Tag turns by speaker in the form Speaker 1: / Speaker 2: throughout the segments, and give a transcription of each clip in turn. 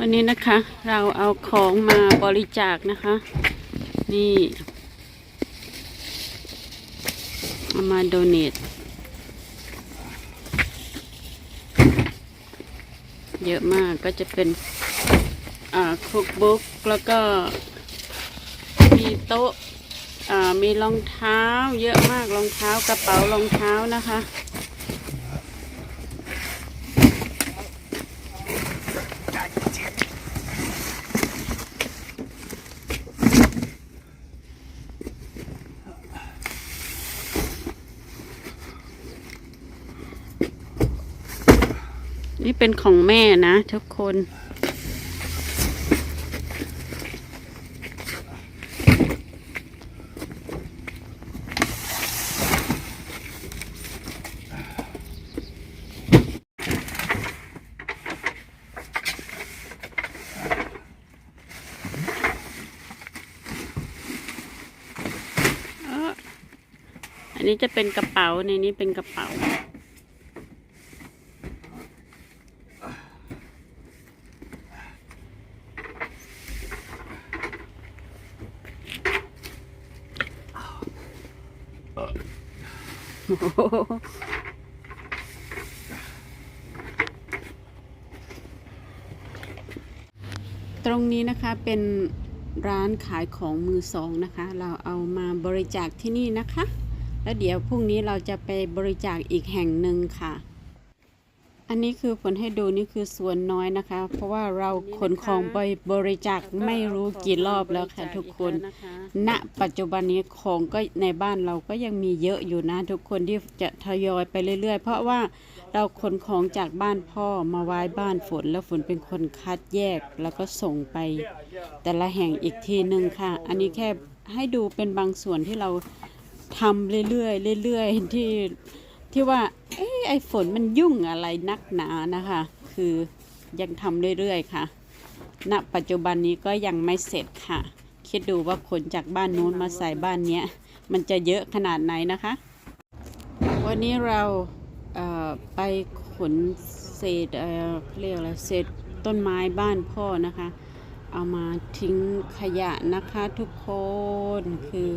Speaker 1: วันนี้นะคะ เราเอาของมาบริจาคนะคะ นี่เอามาโดเนทเยอะมากก็จะเป็นอ่าคุกบุ๊กแล้วก็มีโต๊ะอ่ามีรองเท้า เยอะมากรองเท้ากระเป๋ารองเท้านะคะ นี่เป็นของแม่นะทุกคน อันนี้จะเป็นกระเป๋าในนี้เป็นกระเป๋า ตรงนี้นะคะเป็นร้านขายของมือสองนะคะ เราเอามาบริจาคที่นี่นะคะ แล้วเดี๋ยวพรุ่งนี้เราจะไปบริจาคอีกแห่งหนึ่งค่ะ อันนี้คือผลให้ดูนี่คือส่วนน้อยนะคะ เพราะว่าเราขนของไปบริจาคไม่รู้กี่รอบแล้วค่ะทุกคน ณ ปัจจุบันนี้ของก็ในบ้านเราก็ยังมีเยอะอยู่นะทุกคนที่จะทยอยไปเรื่อย ๆ เพราะว่าเราขนของจากบ้านพ่อมาไว้บ้านฝน แล้วฝนเป็นคนคัดแยกแล้วก็ส่งไป แต่ละแห่งอีกทีหนึ่งค่ะ อันนี้แค่ให้ดูเป็นบางส่วนที่เราทำเรื่อยๆเรื่อยๆที่ ที่ว่าเอ้ไอฝนมันยุ่งอะไรนักหนานะคะ คือยังทำเรื่อยๆค่ะ ณ ปัจจุบันนี้ก็ยังไม่เสร็จค่ะ คิดดูว่าขนจากบ้านนู้นมาใส่บ้านเนี้ย มันจะเยอะขนาดไหนนะคะ วันนี้เราเไปขนเศษเออเรียกอะไรเศษต้นไม้บ้านพ่อนะคะ เอามาทิ้งขยะนะคะทุกคน คือ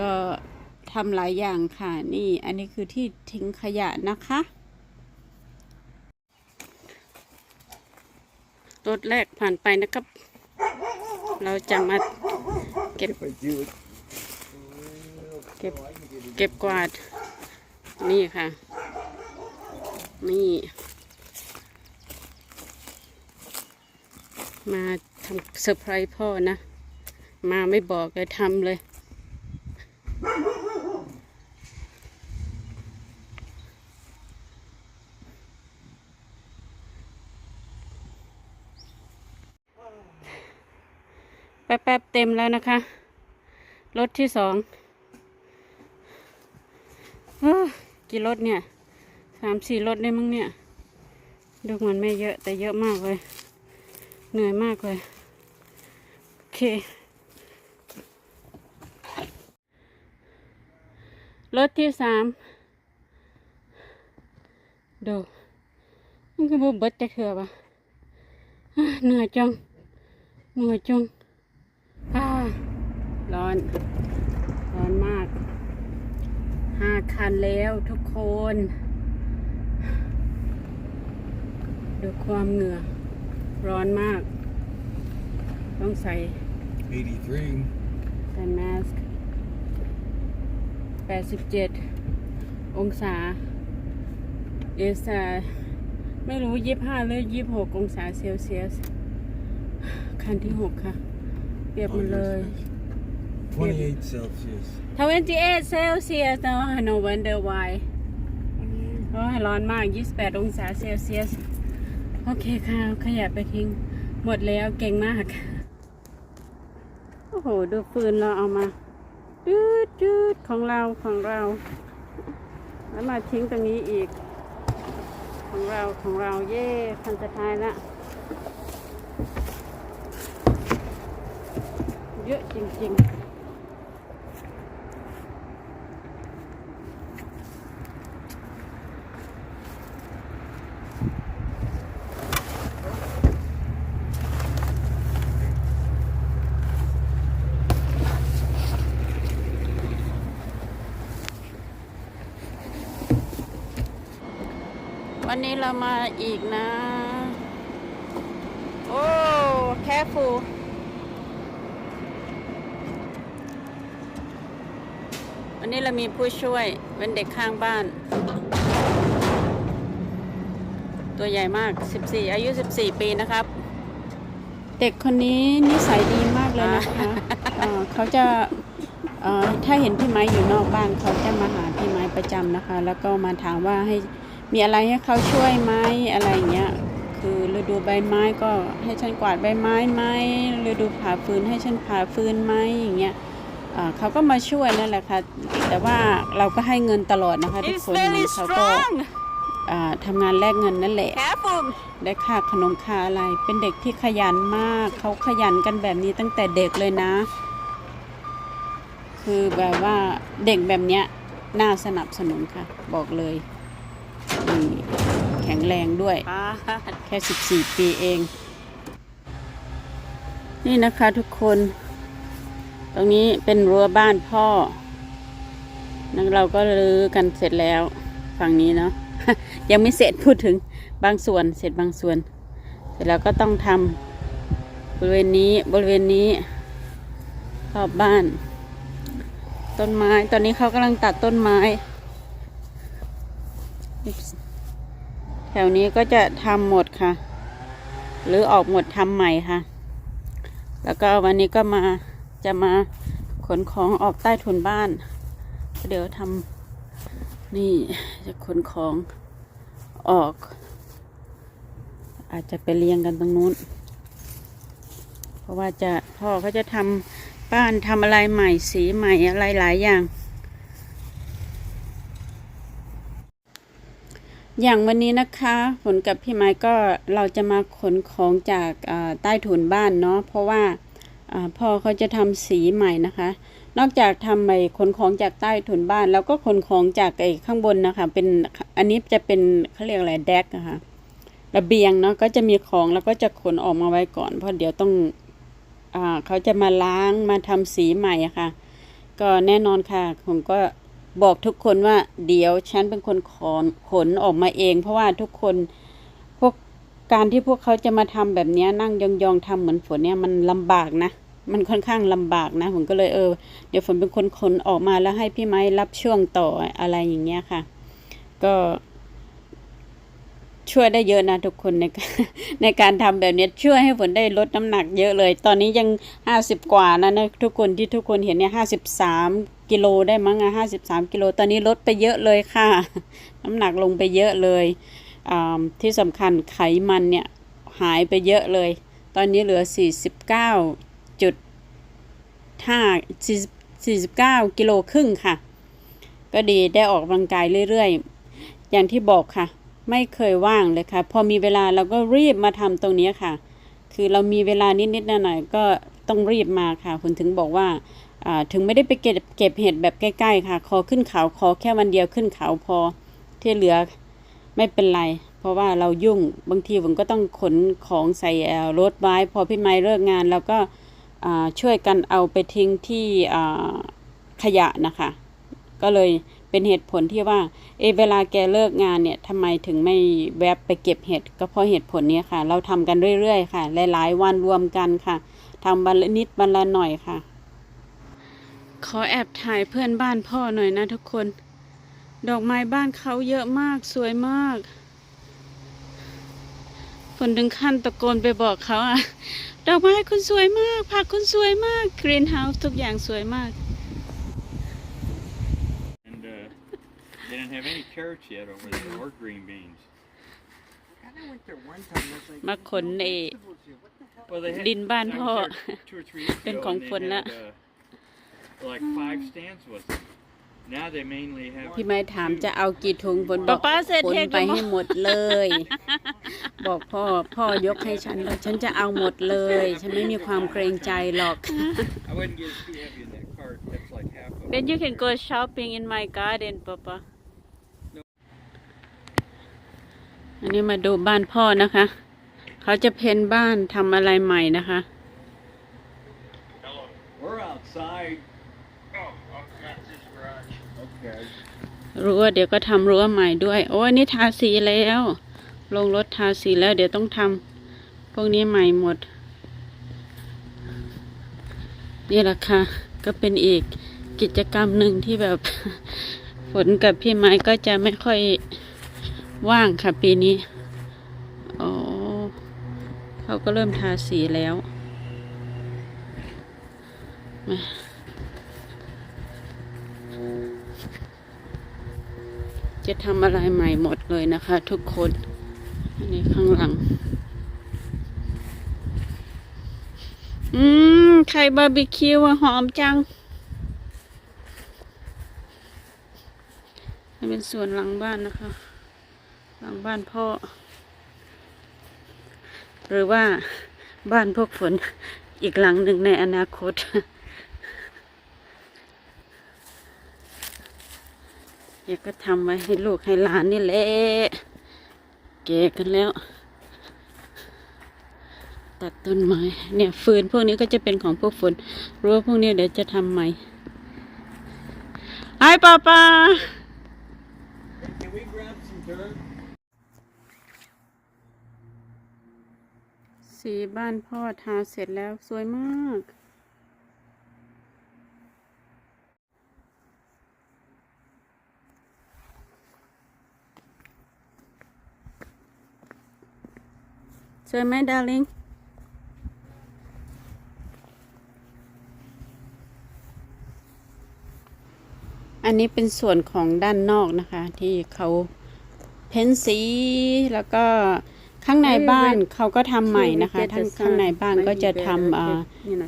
Speaker 1: ก็ ทำหลายอย่างค่ะ นี่อันนี้คือที่ทิ้งขยะนะคะ รถแรกผ่านไปนะครับ เราจะมาเก็บ เก็บเก็บกวาด นี่ค่ะ นี่ มาทำเซอร์ไพรส์พ่อนะ มาไม่บอกเลยทำเลย ป๊บเต็มแล้วนะคะ รถที่สองอกี่รถเนี่ยสามสี่รถได้มั้งเนี่ย ดูเหมือนไม่เยอะแต่เยอะมากเลย เหนื่อยมากเลย โอเค รถที่สามดูมันก็บเบิดจะเถื่อปะอะเหนื่อยจัง เหนื่อยจัง ร้อน ร้อนมากห้าคันแล้วทุกคน ดูความเหงื่อ ร้อนมาก ต้องใส่
Speaker 2: 83.
Speaker 1: ใส่แมสก์87 องศา เอสาไม่รู้25หรือ26องศาเซลเซียส คันที่6ค่ะ เปรียบหมันเลย
Speaker 2: 28 Celsius.
Speaker 1: 28เซลเซียส no no wonder why โอ้ยร้อนมาก 28 องศาเซลเซียส โอเคค่ะเอาขยะไปทิ้ง หมดแล้วเก่งมาก โอ้โห ดูฟืนเราเอามาดืดดืดของเราของเรา แล้วมาทิ้งตรงนี้อีก ของเราของเราเย่คันสุดท้ายละเยอะจริง ๆ นนี้เรามาอีกนะ โอ้แค่ฟูวันนี้เรามีผู้ช่วยเป็นเด็กข้างบ้าน ตัวใหญ่มาก 14 อายุ 14 ปีนะครับ เด็กคนนี้นิสัยดีมากเลยนะคะเอ่อเขาจะเอ่อถ้าเห็นพี่ไม้อยู่นอกบ้านเขาจะมาหาพี่ไม้ประจำนะคะ แล้วก็มาถามว่าให้ มีอะไรให้เขาช่วยไหมอะไรอย่างเงี้ย คือฤดูใบไม้ก็ให้ฉันกวาดใบไม้ไหมฤดูผ่าฟืนให้ฉันผ่าฟืนไหมอย่างเงี้ยเอ่อเขาก็มาช่วยนั่นแหละค่ะ แต่ว่าเราก็ให้เงินตลอดนะคะทุก
Speaker 3: It's
Speaker 1: คน
Speaker 3: very
Speaker 1: เขาก็
Speaker 3: strong.
Speaker 1: อ่าทำงานแลกเงินนั่นแหละ
Speaker 3: Careful.
Speaker 1: ได้ค่าขนมค่าอะไร เป็นเด็กที่ขยันมาก เขาขยันกันแบบนี้ตั้งแต่เด็กเลยนะ คือแบบว่าเด็กแบบเนี้ยน่าสนับสนุนค่ะ บอกเลยนี่ แข็งแรงด้วย แค่ 14 ปีเอง นี่นะคะทุกคน ตรงนี้เป็นรั้วบ้านพ่อนักเราก็รื้อกันเสร็จแล้ว ฝั่งนี้เนาะ ยังไม่เสร็จพูดถึงบางส่วนเสร็จบางส่วน เสร็จแล้วก็ต้องทำบริเวณนี้บริเวณนี้รอบบ้าน ต้นไม้ ตอนนี้เขากำลังตัดต้นไม้ แถวนี้ก็จะทำหมดค่ะ หรือออกหมดทำใหม่ค่ะ แล้วก็วันนี้ก็มาจะมาขนของออกใต้ถุนบ้าน เดี๋ยวทำนี่จะขนของออก อาจจะไปเรียงกันตรงนู้น เพราะว่าจะพ่อเขาจะทำบ้านทำอะไรใหม่สีใหม่อะไรหลายอย่าง อย่างวันนี้นะคะฝนกับพี่ไม้ก็เราจะมาขนของจากใต้ถุนบ้านเนาะเพราะว่าพ่อเขาจะทำสีใหม่นะคะ นอกจากทำไอ้ขนของจากใต้ถุนบ้าน แล้วก็ขนของจากไอ้ข้างบนนะคะเป็นอันนี้จะเป็นเขาเรียกอะไรแดกอะคะระเบียงเนาะก็จะมีของแล้วก็จะขนออกมาไว้ก่อน เพราะเดี๋ยวต้องอเขาจะมาล้างมาทำสีใหม่ะค่ะ ก็แน่นอนค่ะผมก็ บอกทุกคนว่าเดี๋ยวฉันเป็นคนขนขนออกมาเอง เพราะว่าทุกคนพวกการที่พวกเขาจะมาทำแบบนี้นั่งยองๆทำเหมือนฝนเนี่ยมันลำบากนะ มันค่อนข้างลำบากนะผมก็เลยเออ เดี๋ยวฝนเป็นคนขนออกมาแล้วให้พี่ไม้รับช่วงต่ออะไรอย่างเงี้ยค่ะ ก็ช่วยได้เยอะนะทุกคนในการในการทำแบบนี้ช่วยให้ฝนได้ลดน้ำหนักเยอะเลย ตอนนี้ยังห้าสิบกว่านะนะทุกคนที่ทุกคนเห็นเนี่ยห้าสิบสาม กิโลได้มั้งอะห้าสิบสามกิโล ตอนนี้ลดไปเยอะเลยค่ะ น้ำหนักลงไปเยอะเลยอที่สำคัญไขมันเนี่ยหายไปเยอะเลย ตอนนี้เหลือสี่สิบเก้าจุดห้าสี่สิบเก้ากิโลครึ่งค่ะ ก็ดีได้ออกกำลังกายเรื่อยๆ อย่างที่บอกค่ะ ไม่เคยว่างเลยค่ะ พอมีเวลาเราก็รีบมาทำตรงนี้ค่ะ คือเรามีเวลานิดๆหน่อยๆก็ต้องรีบมาค่ะคุณถึงบอกว่า ถึงไม่ได้ไปเก็บเก็บเห็ดแบบใกล้ๆค่ะขอขึ้นเขาขอแค่วันเดียวขึ้นเขาพอที่เหลือไม่เป็นไร เพราะว่าเรายุ่งบางทีผมก็ต้องขนของใส่รถไว้ พอพี่ไม้เลิกงานแล้วก็ช่วยกันเอาไปทิ้งที่ขยะนะคะ ก็เลยเป็นเหตุผลที่ว่าเอเวลาแกเลิกงานเนี่ยทำไมถึงไม่แวบไปเก็บเห็ดก็เพราะเหตุผลนี้ค่ะ เราทำกันเรื่อยๆค่ะ หลายๆวันรวมกันค่ะทำวันละนิดวันละหน่อยค่ะ ขอแอบถ่ายเพื่อนบ้านพ่อหน่อยนะทุกคน ดอกไม้บ้านเขาเยอะมากสวยมาก ฝนถึงขั้นตะโกนไปบอกเขาอะดอกไม้คุณสวยมาก ผักคุณสวยมากกรีนเฮาส์ทุกอย่างสวยมาก
Speaker 4: And uh, they didn't have any carrots yet over there or green beans.
Speaker 2: I went there one time. I was like,
Speaker 1: มาขนเอ
Speaker 2: vegetables here. What the hell?
Speaker 4: Well, they had,
Speaker 1: ดินบ้าน
Speaker 4: I was
Speaker 1: พ่อ
Speaker 4: there two or three years
Speaker 1: เป็น
Speaker 4: ago,
Speaker 1: ของ
Speaker 4: and
Speaker 1: ฝน
Speaker 4: they
Speaker 1: ละ
Speaker 4: had, uh, like five stands with them. Now they mainly have
Speaker 1: พี่ไม่ถามจะเอากี่ถุงฝนบอก
Speaker 3: ป๊าป๊าเสร็จ
Speaker 1: ขน
Speaker 3: เทค
Speaker 1: ไป
Speaker 3: แล้วมั้ง
Speaker 1: ให้หมดเลย บอกพ่อพ่อยกให้ฉันแล้วฉันจะเอาหมดเลย ฉันไม่มีความเกรงใจหรอก
Speaker 4: I wouldn't get it too heavy in that cart. That's like half of
Speaker 1: Then
Speaker 4: it.
Speaker 1: you can go shopping in my garden Papa อันนี้มาดูบ้านพ่อนะคะ เขาจะเพ้นบ้านทำอะไรใหม่นะคะ
Speaker 4: We're outside.
Speaker 1: รั้วเดี๋ยวก็ทำรั้วใหม่ด้วย โอ้อันนี้ทาสีแล้ว ลงรถทาสีแล้ว เดี๋ยวต้องทำพวกนี้ใหม่หมด นี่แหละค่ะ ก็เป็นอีกกิจกรรมหนึ่งที่แบบฝนกับพี่ไม้ก็จะไม่ค่อยว่างค่ะปีนี้อ๋อเขาก็เริ่มทาสีแล้วมา จะทำอะไรใหม่หมดเลยนะคะ ทุกคน อันนี้ข้างหลัง อืม ไข่บาร์บีคิวหอมจังนี่เป็นส่วนหลังบ้านนะคะ หลังบ้านพ่อ หรือว่าบ้านพวกฝนอีกหลังหนึ่งในอนาคต เดี๋ยวก็ทำไว้ให้ลูกให้หลานนี่แหละแก่กันแล้ว ตัดต้นไม้เนี่ยฟืนพวกนี้ก็จะเป็นของพวกฝนรั้วพวกนี้เดี๋ยวจะทำใหม่ไอ้ป้าป้า
Speaker 2: Can we grab some dirt?
Speaker 1: สีบ้านพ่อทาเสร็จแล้วสวยมาก สวยไหมดาริงอันนี้เป็นส่วนของด้านนอกนะคะ ที่เขาเพ้นสีแล้วก็ข้างในบ้านเขาก็ทำใหม่นะคะทั้งข้างในบ้านก็จะทำอ่า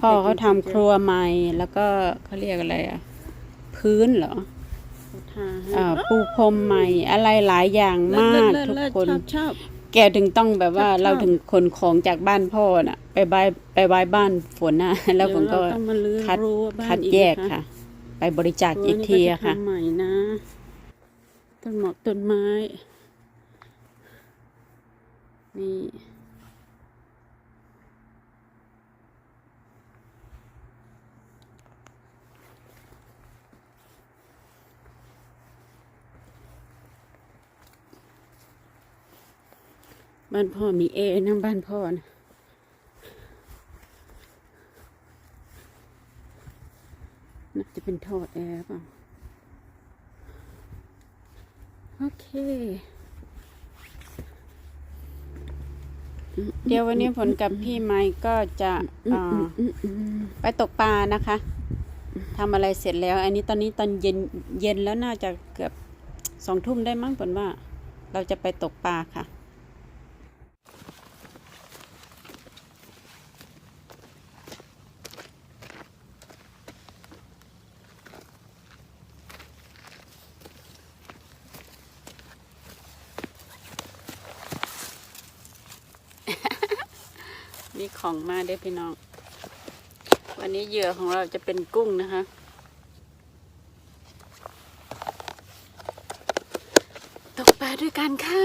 Speaker 1: พ่อเขาทำครัวใหม่แล้วก็เขาเรียกอะไรอะพื้นเหรออ่าปูพรมใหม่อะไรหลายอย่างมากทุกคน
Speaker 3: ชอบ
Speaker 1: แกถึงต้องแบบว่า
Speaker 3: ชอบ
Speaker 1: เราถึงขนของจากบ้านพ่อน่ะ ไปบายไปบายบ้านฝนน่ะแล้วผมก็
Speaker 3: เดี๋ยเราต้องมาลื้อ
Speaker 1: คัด
Speaker 3: รั้วบ้าน
Speaker 1: คัด
Speaker 3: อี
Speaker 1: แยก
Speaker 3: น
Speaker 1: ค่ะ ไปบริจาค
Speaker 3: รั้ว
Speaker 1: อีก
Speaker 3: นี่
Speaker 1: ที
Speaker 3: จ
Speaker 1: อะค่ะ
Speaker 3: ทำใหม่นะต้นหมอกต้นไม้ นี่ บ้านพ่อมีเอนะบ้านพ่อนะน่าจะเป็นท่อแอร์เปล่าโอเค
Speaker 1: เดี๋ยววันนี้ฝนกับพี่ไม้ก็จะอ่าไปตกปลานะคะทำอะไรเสร็จแล้ว อันนี้ตอนนี้ตอนเย็นเย็นแล้วน่าจะเกือบสองทุ่มได้มั้งฝนว่า เราจะไปตกปลาค่ะ มีของมาเด้พี่น้อง วันนี้เหยื่อของเราจะเป็นกุ้งนะคะ ตกปลาด้วยกันค่ะ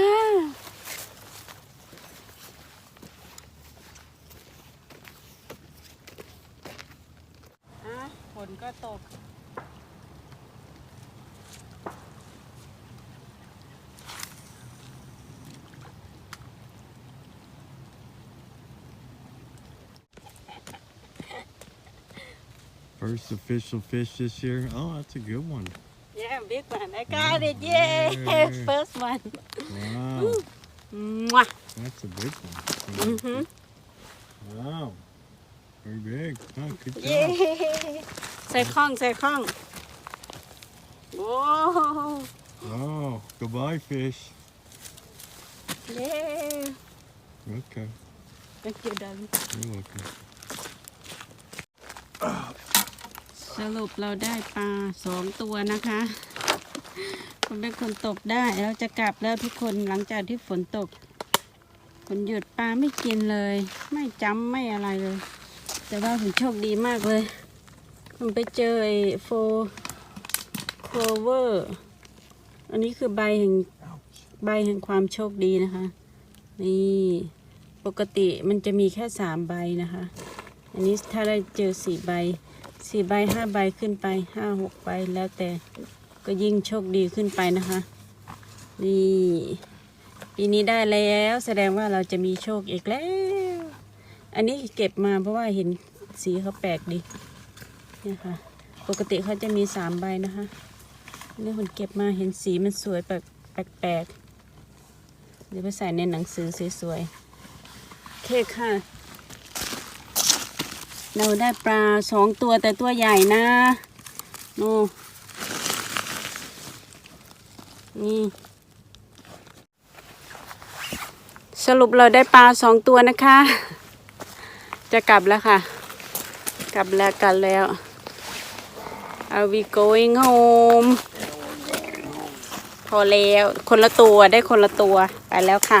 Speaker 2: First official fish this year. Oh, that's a good one.
Speaker 1: Yeah, big one. I got yeah. it. Yay!
Speaker 2: Yeah.
Speaker 1: First one.
Speaker 2: Wow.
Speaker 1: Mwah.
Speaker 2: That's a big one.
Speaker 1: Mm-hmm.
Speaker 2: Wow. Very big. Oh, good job.
Speaker 1: Yay! Say Kong, say Kong. Whoa.
Speaker 2: Oh, goodbye, fish.
Speaker 1: Yeah.
Speaker 2: Okay.
Speaker 1: Thank you, darling.
Speaker 2: You're welcome.
Speaker 1: รุปเราได้ปลาสองตัวนะคะผมเป็นคนตกได้เราจะกลับแล้วทุกคนหลังจากที่ฝนตกฝนหยุดปลาไม่กินเลย ไม่จำไม่อะไรเลย แต่ว่าผมโชคดีมากเลยผมไปเจอไอ้โฟโคเวอร์อันนี้คือใบแห่งใบแห่งความโชคดีนะคะ นี่ปกติมันจะมีแค่สามใบนะคะ อันนี้ถ้าได้เจอสี่ใบ สี่ใบห้าใบขึ้นไปห้าหกใบแล้วแต่ก็ยิ่งโชคดีขึ้นไปนะคะ นี่ปีนี้ได้แล้วแสดงว่าเราจะมีโชคอีกแล้ว อันนี้เก็บมาเพราะว่าเห็นสีเขาแปลกดีเนี่ยค่ะ ปกติเขาจะมีสามใบนะคะนี่คนเก็บมาเห็นสีมันสวยแปลกแปลกเดี๋ยวไปใส่ในหนังสือสวยๆโอเคค่ะ เราได้ปลาสองตัวแต่ตัวใหญ่นะโน่นี่สรุปเราได้ปลาสองตัวนะคะ จะกลับแล้วค่ะ กลับแล้วกันแล้ว Are we going home พอแล้ว คนละตัวได้คนละตัวไปแล้วค่ะ